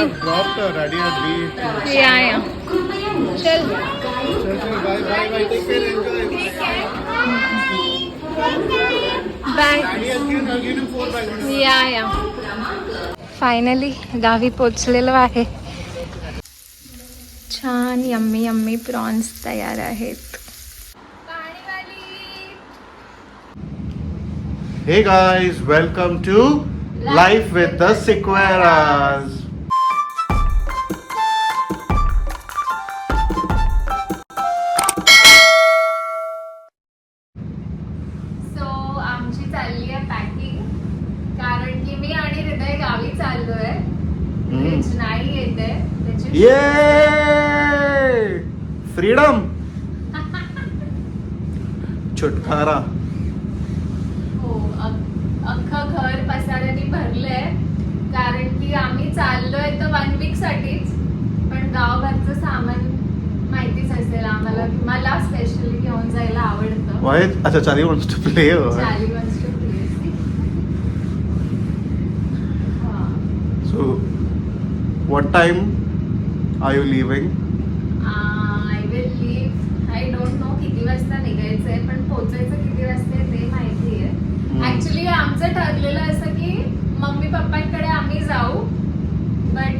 have dropped uh, Daddy at Yeah, yeah. या चल Chal, chal, bye, bye, bye. Take care, enjoy. Bye Daddy has given, give him four bags. या या finally गावी पोचलेलो आहे छान यम्मी यम्मी प्रॉन्स तयार आहेत Hey guys, welcome to Life with the Sequeras. चाललोय. नाही येते त्याची! Freedom! छुटकारा. हो अख- अख्खं घर पसाऱ्याने भरलंय. कारण की आम्ही चाललोय तर वन वीक साठीच. पण गावभरचं सामान माहितीच असेल आम्हाला. मला स्पेशली घेऊन जायला आवडतं? अच्छा चाली play. or- चाली what time are you leaving? Don't know किती वाजता निघायचंय पण पोहोचायचं किती वाजता ते माहिती हम्म. आहे ऍक्च्युली आमचं ठरलेलं असं की मम्मी पप्पांकडे आम्ही जाऊ बट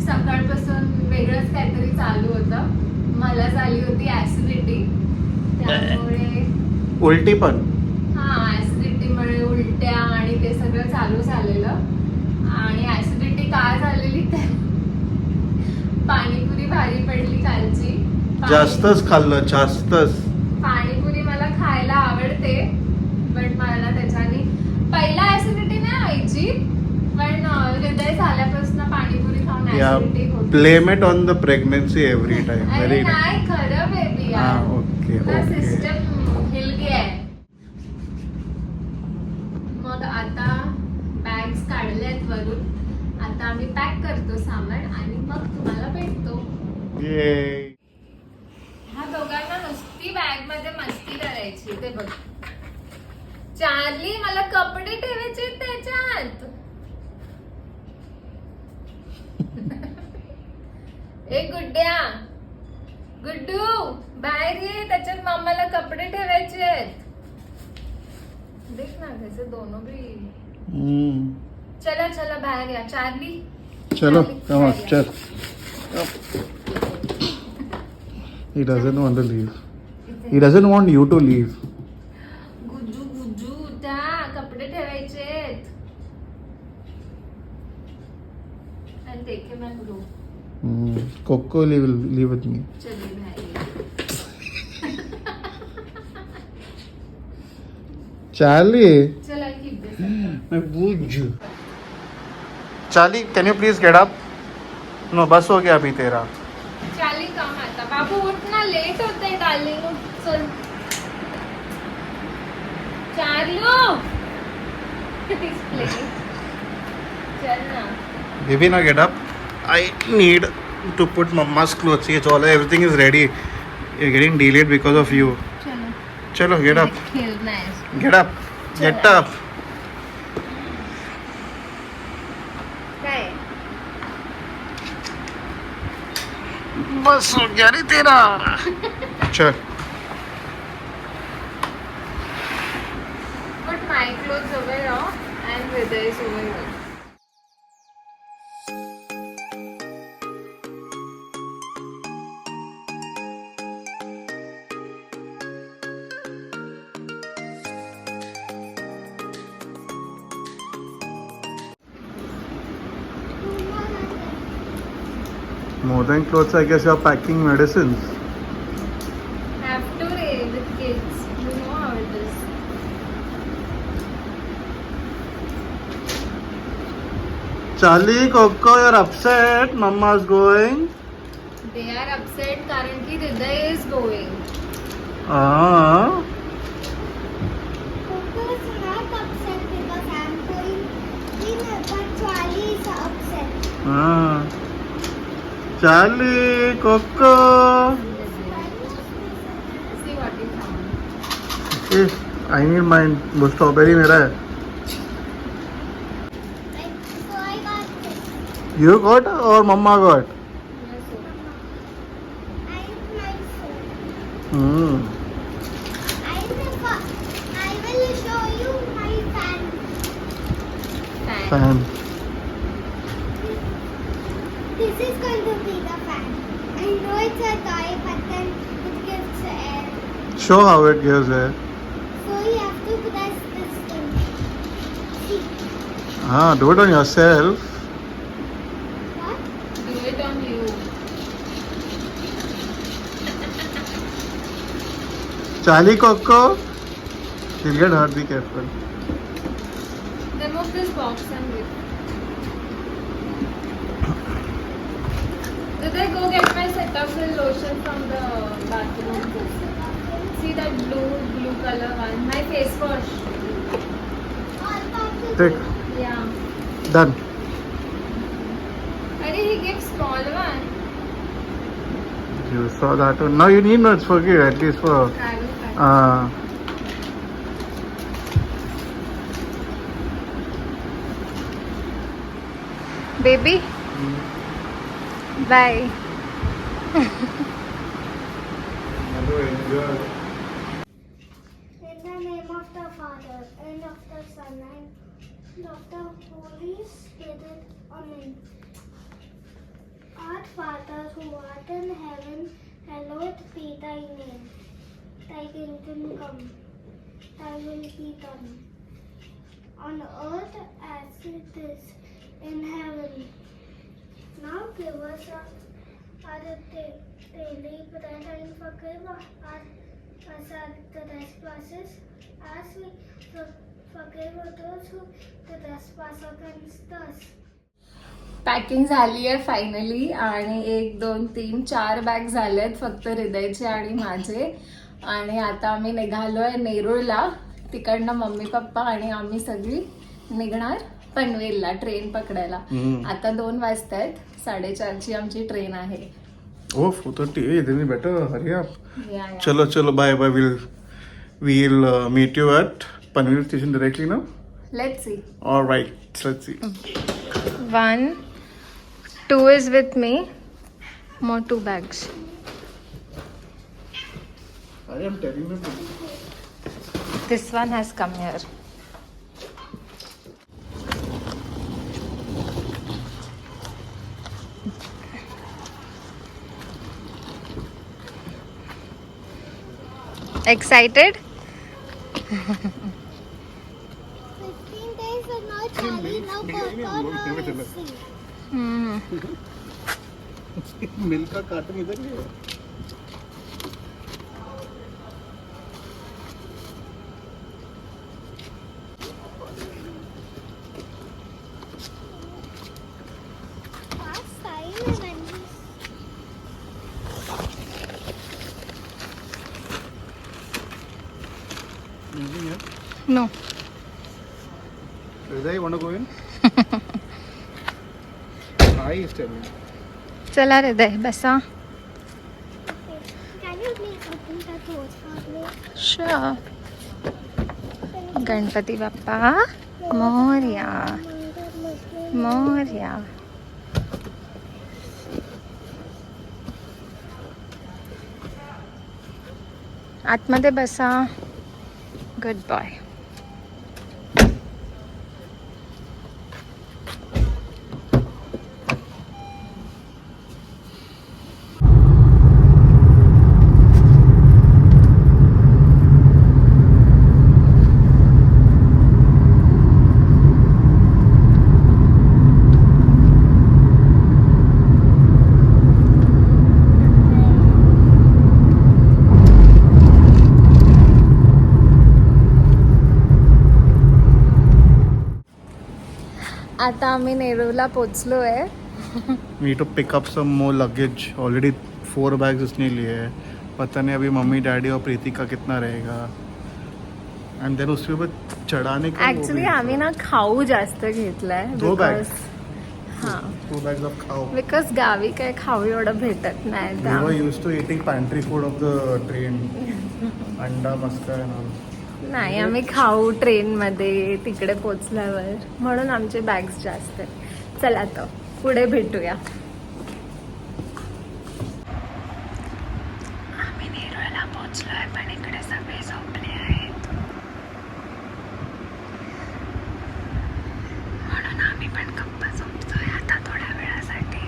सकाळपासून वेगळंच काहीतरी चालू होतं. मला झाली होती ऍसिडिटी त्यामुळे उलटी पण? हा ऍसिडिटीमुळे उलट्या आणि ते सगळं चालू झालेलं. आणि ऍसिडिटी काय झालेली ते पाणीपुरी भारी पडली कालची. जास्तच खाल्लं जास्तच. पाणीपुरी मला खायला आवडते पण मला त्याच्याने पहिला ऍसिडिटी नाही व्हायची पण हृदय झाल्यापासून पाणीपुरी खाऊन ऍसिडिटी होती. Eat on the pregnancy every time very नाही खरं बेबी हा ओके ओके. सिस्टम हिलगी आहे. मग आता बॅग्स काढल्यात वरून. आता आम्ही पॅक करतो सामान आणि मग तुम्हाला भेटतो. ये ह्या दोघांना नुसती बॅगमध्ये मस्ती करायची ते बघ. चार्ली मला कपडे ठेवायचे त्याच्यात. ए गुड्ड्या. गुड्डू बाहेर ये त्याच्यात मामाला कपडे ठेवायचे आहेत. देख ना कैसे दोनों भी हम्म. चला चला बाहेर या चार्ली चलो चालेल, come on चालेल. चल he doesn't want to leave he doesn't want you to leave Gujju Gujju त्या कपडे ठेवायचे आहेत आणि देखे मैं गुरु hmm. coco leave leave with me चलिए भाई charlie चला keep this मैं Charlie can you please get up no बस हो गया अभी तेरा चाली काम आता बाबू उठ ना लेट होते डार्लिंग उठ चल चार्लो He's playing. चल ना now get up. I need to put mama's clothes. It's all everything is ready. You're getting delayed because of you. चलो Chalo, get up. खेलना है Get up. Get up. बस हो गया रे तेरा चल Put my clothes over here and Hriday's over here. More than clothes, I guess you're packing medicines. Have to with kids. You know how it is. Charlie, Coco, you're upset. Mama's going. They are upset currently. Rida is going. Ah. Coco is not upset. But Charlie is upset. Ah. Charlie, Coco. See what you found. Eh, I need mine. वो strawberry मेरा है Like, so I got this. You got Show how it gives air. So you have to press this thing. See Ah, do it on yourself. what? Do it on you. Charlie Coco. He'll get hurt, be careful. Remove this box and give. Did I go get my Cetaphil lotion from the bathroom? See that blue, blue color one? My face wash. Take. Yeah. Done. Are he gives small one? You saw that one. Now you need not forgive, at least for. I will try. Uh, Baby. Bye. In the name of the Father, and of the and of the Holy Spirit. Amen. Our Father who art in heaven, hallowed be thy name. Thy kingdom come, thy will be done. On earth as it is in heaven. Now give us our, our da- daily bread and forgive us our trespasses as we for- forgive those who trespass against us. Packing झाली आहे finally आणि एक दोन तीन चार bag झाले आहेत फक्त हृदयचे आणि माझे आणि आता आम्ही निघालोय नेरूळला तिकडनं मम्मी पप्पा आणि आम्ही सगळी निघणार पनवेलला ट्रेन पकडायला. आता दोन वाजता आहेत साडेचारची आमची ट्रेन आहे oh, 4.30. Hey, then you better hurry up. या, या. Chalo, chalo, bye, bye. We'll, we'll meet you at Panvel station directly now. Let's see. All right, let's see. One, two is with me. More two bags. I am telling you. This one has come here. Excited? Milk का carton इधर ही है Fast time and then Moving here. No. Hriday, you want to go in? I is telling. चला हृदय बसा Can you please open the doors for me? Sure. Ganpati Bappa Morya Morya आतमध्ये बसा good boy आता आम्ही नेरूळला पोचलो आहे to pick up some more luggage. Already four bags उसने लिए हैं पता नहीं अभी मम्मी डैडी और प्रीति का कितना रहेगा एंड देन उसके ऊपर चढ़ाने का वो भी आम्ही ना खाऊ जास्त घेतलाय दो bags? because- हा cow. बिकॉज गावी काय खाऊ एवढं भेटत नाही used to eating pantry food of the train. अंडा all. नाही आम्ही खाऊ ट्रेन मध्ये तिकडे पोचल्यावर. म्हणून आमचे बॅग्स जास्त आहेत. चला तर पुढे भेटूया. आम्ही नेरळला पोहोचलोय पण इकडे सगळे झोपले आहेत. म्हणून आम्ही पण गप्पा झोपतोय आता थोड्या वेळासाठी.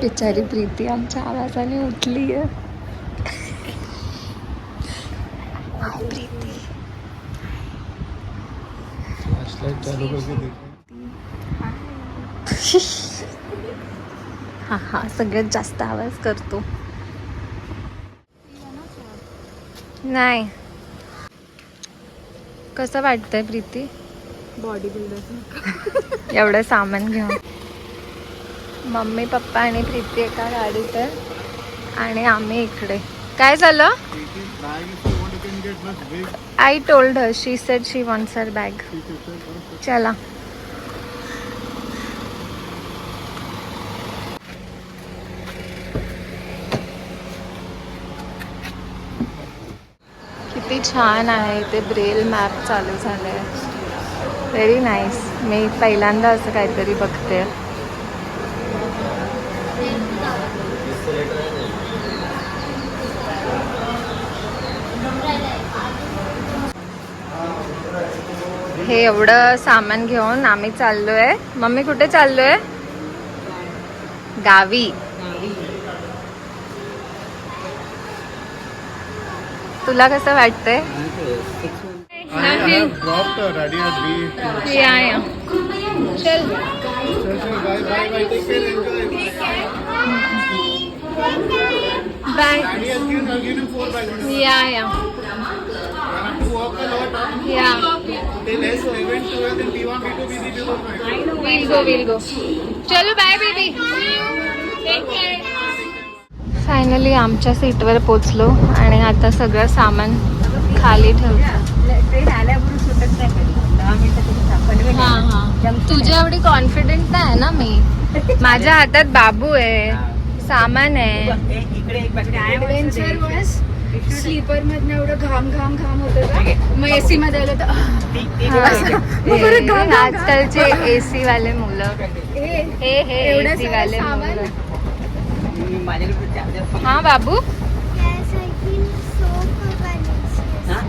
बिचारी प्रीती आमच्या आवाजाने उठली आहे प्रीती फ्लॅशलाइट चालू करके देखो हा हा सगळ्यात जास्त आवाज करतो. नाही. कसं वाटतंय प्रीती? बॉडी बिल्डर एवढं सामान घेऊन. मम्मी पप्पा आणि प्रीती एका गाडीत आणि आम्ही इकडे. काय झालं? I told her she said she wants her bag चला किती छान आहे इथे ब्रेल मॅप चालू झाले व्हेरी नाईस मी पहिल्यांदा असं काहीतरी बघते. हे एवढं सामान घेऊन आम्ही चाललोय. मम्मी कुठे चाललोय? गावी. तुला कसं वाटतंय? बाय या या चलो बाय बेबी फायनली आमच्या सीटवर पोचलो आणि आता सगळं सामान खाली ठेवतो. हा हा. तुझ्या एवढी कॉन्फिडेंट नाही आहे ना मी? माझ्या हातात बाबू आहे सामान आहे. स्लीपर मधनं एवढं घाम घाम घाम होतं का? मग एसी मध्ये आलं तर आजकालचे एसी वाले मुलं. हे हे हे एवढं एसी वाले? मुलं. हा बाबू. हा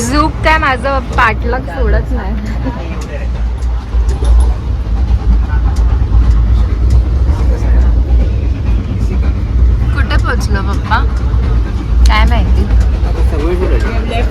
झूक काय माझं पाठलाग सोडत नाही एवढे रे. कुठे पोचलो पप्पा काय माहिती लेफ्ट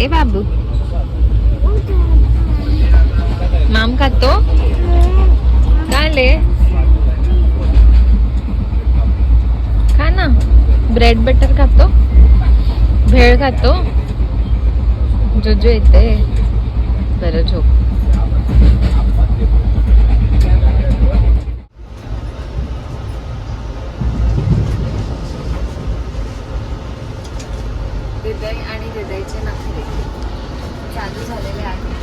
ए बाबू. माम खातो ले? खा ना. ब्रेड बटर खातो भेळ खातो जो जो येते. बरं झोप हृदय आणि हृदयचे नखरे चालू झालेले आहे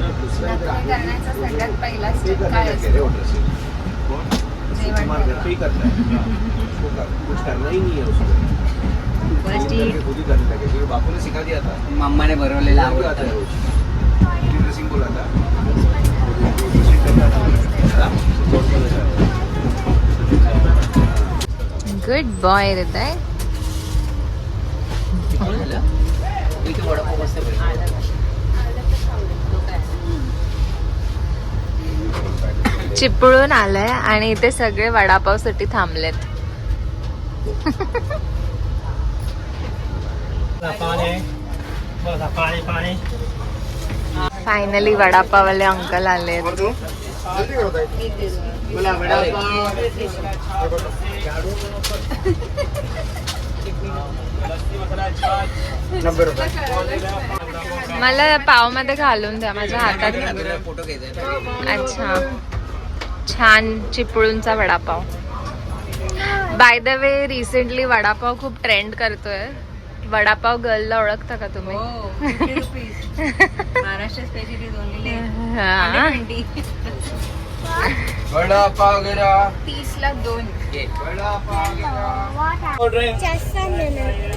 नखरे करण्याचा सगळ्यात पहिला स्टेप काय असतो जेवण करणं. कुछ करना ही नहीं है उसको। फर्स्ट करके खुद ही करने लगे क्योंकि बापू ने सिखा दिया था। मम्माने भरवलेला वो आता है आवडतं रोज ड्रेसिंग बोला था। ड्रेसिंग करना था गुड बॉय हृदय झालं? इथे वडापाव मस्त चिपळून आलंय आणि इथे सगळे वडापावसाठी थांबलेत. फायनली वडापाववाले अंकल आले. मला पावमध्ये घालून द्या माझ्या हातात. अच्छा. छान चिपळूणचा vadapav. By the way recently vadapav खूप ट्रेंड करतोय. वडापाव गर्लला ओळखता का तुम्ही? हो, 50 rupees. Maharashtra special is only हा. वडापाव गिरा तीस ला दोन वडापाव गिरा Just a minute.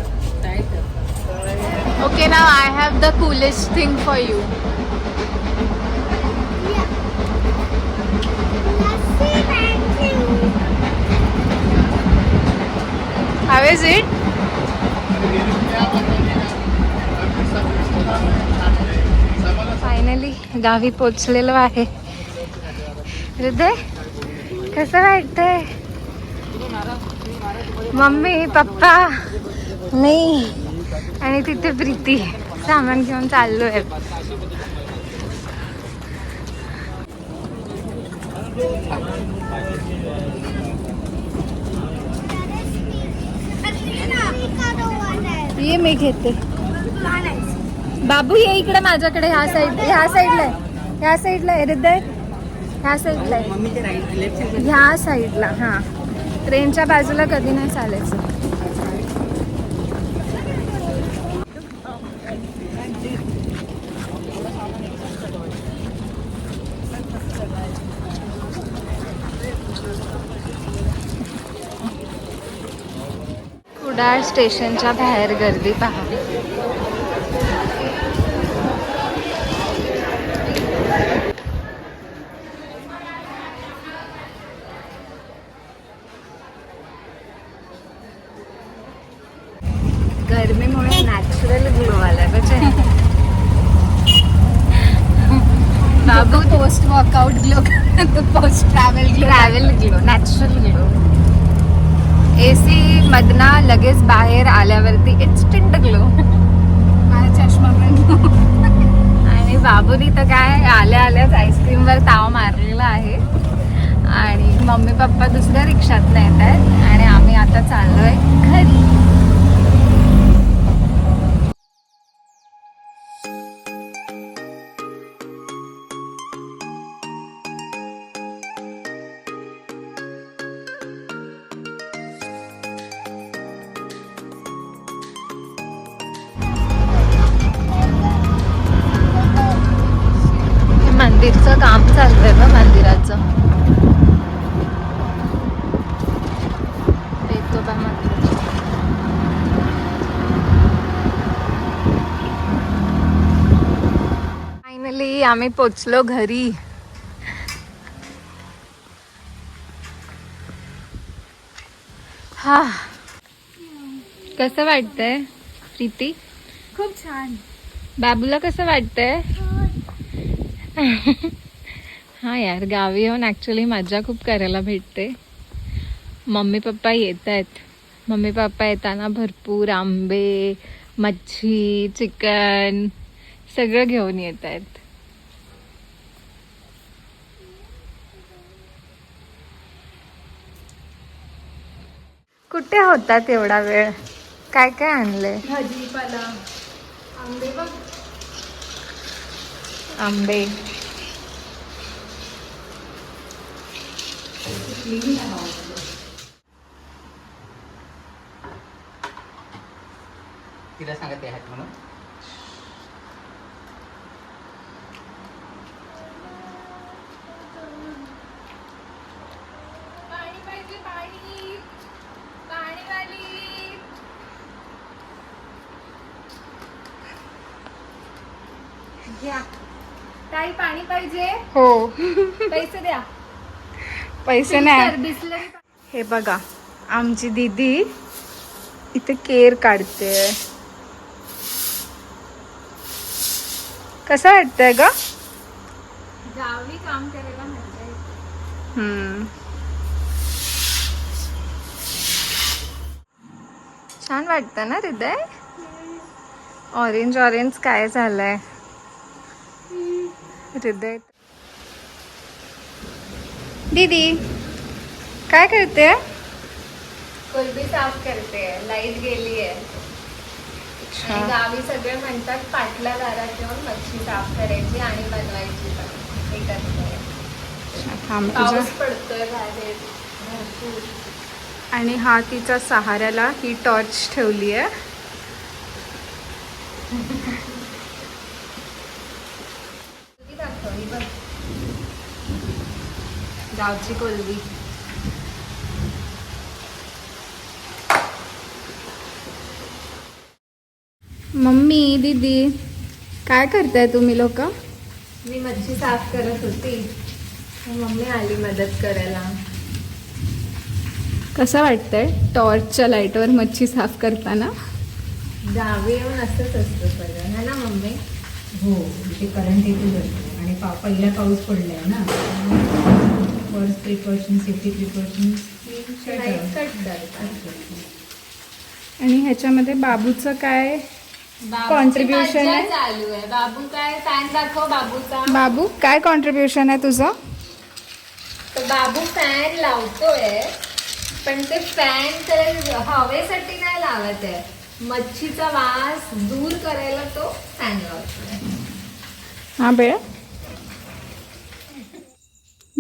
Okay, now I have the coolest thing for you. Lassi, thank you. How is it? Finally गावी पोचलेलो आहे. हृदय कसं वाटतंय? Mummy papa? नाही. आणि तिथे प्रीती सामान घेऊन चाललोय. ये मी घेते. बाबू ये इकडे माझ्याकडे ह्या साईड ह्या साईडला आहे. ह्या साईडला आहे हृदय ह्या साईडला आहे. ह्या साईडला हा. ट्रेनच्या बाजूला कधी नाही चालायचं. कुडाळ स्टेशनच्या बाहेर गर्दी पहा गरमीमुळे नॅचरल ग्लो आला बाबू post workout glow post travel travel glow natural glow A C मधना लगेच बाहेर आल्यावरती इन्स्टंट ग्लो माझा चष्मा पण. आणि बाबूनी तर काय आल्या आल्याच आईस्क्रीमवर ताव मारलेला आहे. आणि मम्मी पप्पा दुसऱ्या रिक्षात येत आहेत आणि आम्ही आता चाललोय घरी. मंदिरचं काम चाललंय बघ मंदिराचं. मंदिर फायनली आम्ही पोचलो घरी. हा. कसं वाटतंय प्रीती? खूप छान. बाबूला कसं वाटतंय? हा यार गावी येऊन ॲक्च्युली मजा खूप करायला भेटते. मम्मी पप्पा येत आहेत. मम्मी पप्पा येताना भरपूर आंबे मच्छी चिकन सगळं घेऊन येत आहेत. कुठे होतात एवढा वेळ? काय काय आणलंय? भाजीपाला. आंबे बघ. आंबे. तिला सांगते आहेत म्हणून. पाणी ताई पाणी पाहिजे? हो. पैसे द्या. पैसे नाही. बिसलरी हे बघा आमची दीदी इथे केर काढते. कसं वाटतंय ग? गावी काम करायला. हम्म. छान वाटतं ना हृदय? ऑरेंज ऑरेंज काय झालंय? दीदी काय करते? कोलबी साफ करते लाइट गेली आहे गावी सगळे म्हणतात पाटल्या दारात येऊन मच्छी साफ करायची आणि बनवायची पडतोय बाहेर भरपूर. आणि हा तिचा सहाऱ्याला ही टॉर्च ठेवली आहे किती दाखवली बघ गावची कोलबी मम्मी दीदी काय करताय तुम्ही लोक? मी मच्छी साफ करत होती. मग मम्मी आली मदत करायला. कसं वाटतंय टॉर्चच्या लाईटवर मच्छी साफ करताना? गावी येऊन असंच असतं सगळं है ना मम्मी? हो ते करंट येते जातं आणि पा पहिला पाऊस पडलाय ना. फर्स्ट प्रिकॉशन सेफ्टी प्रिकॉशन आणि ह्याच्यामध्ये बाबूचं काय मज्जा आहे? चालू आहे. बाबू काय फॅन दाखव बाबूचा. बाबू काय कॉन्ट्रीब्युशन आहे तुझं? तर बाबू फॅन लावतोय पण ते फॅन तर हवेसाठी नाही लावत आहे. मच्छीचा वास दूर करायला तो फॅन लावतोय. हा बेळ.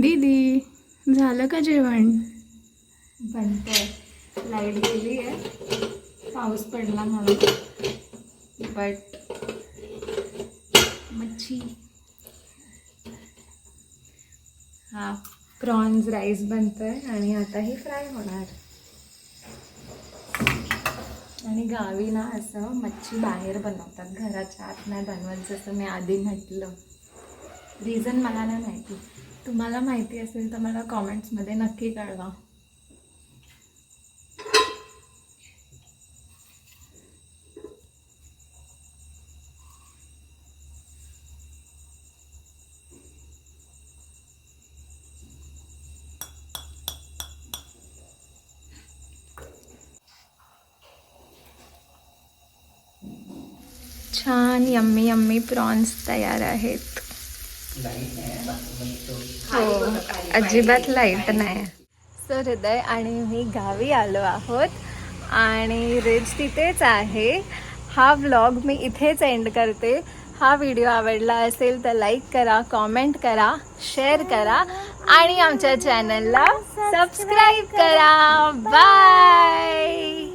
दीदी झालं का जेवण? बनतंय. लाइट गेली आहे. पाऊस पडला म्हणून. बट मच्छी. हा प्रॉन्स राईस बनतंय आणि आता ही फ्राय होणार. आणि गावी ना असं मच्छी बाहेर बनवतात. घराच्या आत नाही बनवत जसं मी आधी म्हटलं. रिझन मला नाही माहिती. तुम्हाला माहिती असेल तर मला कॉमेंट्समध्ये नक्की कळवा. छान यम्मी यम्मी प्रॉन्स तयार आहेत. हो अजिबात लाइट नाही. सर हृदय आणि मी गावी आलो आहोत आणि रेज तिथेच आहे. हा व्लॉग मी इथेच एंड करते. हा व्हिडिओ आवडला असेल तर लाईक करा कॉमेंट करा शेअर करा आणि आमच्या चॅनलला सबस्क्राईब करा. बाय